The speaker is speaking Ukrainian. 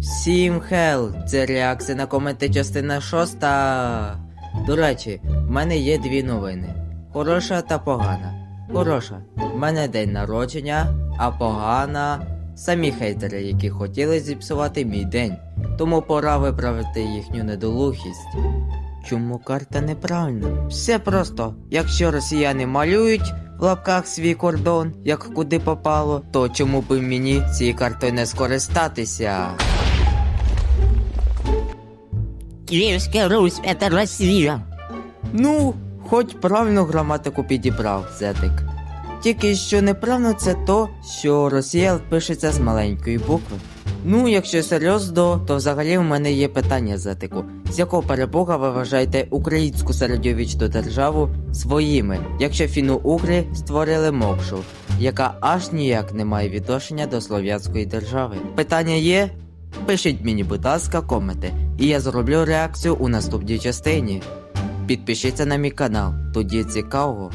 Всім хел! Це реакція на коменти частина шоста. До речі, в мене є дві новини: хороша та погана. Хороша, в мене день народження, а погана самі хейтери, які хотіли зіпсувати мій день. Тому пора виправити їхню недолухість. Чому карта неправильна? Все просто. Якщо росіяни малюють в лапках свій кордон, як куди попало, то чому б мені цією картою не скористатися? Киевская Русь — это Россия. Ну, хоч правильну граматику підібрав, Зетик. Тільки що неправильно це то, що Росія пишеться з маленької букви. Ну, якщо серйозно, то взагалі в мене є питання, Зетику. З якого перебога ви вважаєте українську середньовічну державу своїми, якщо фіно-угри створили мокшу, яка аж ніяк не має відношення до слов'янської держави? Питання є? Пишіть мені, будь ласка, коменти, і я зроблю реакцію у наступній частині. Підпишіться на мій канал, тоді цікаво.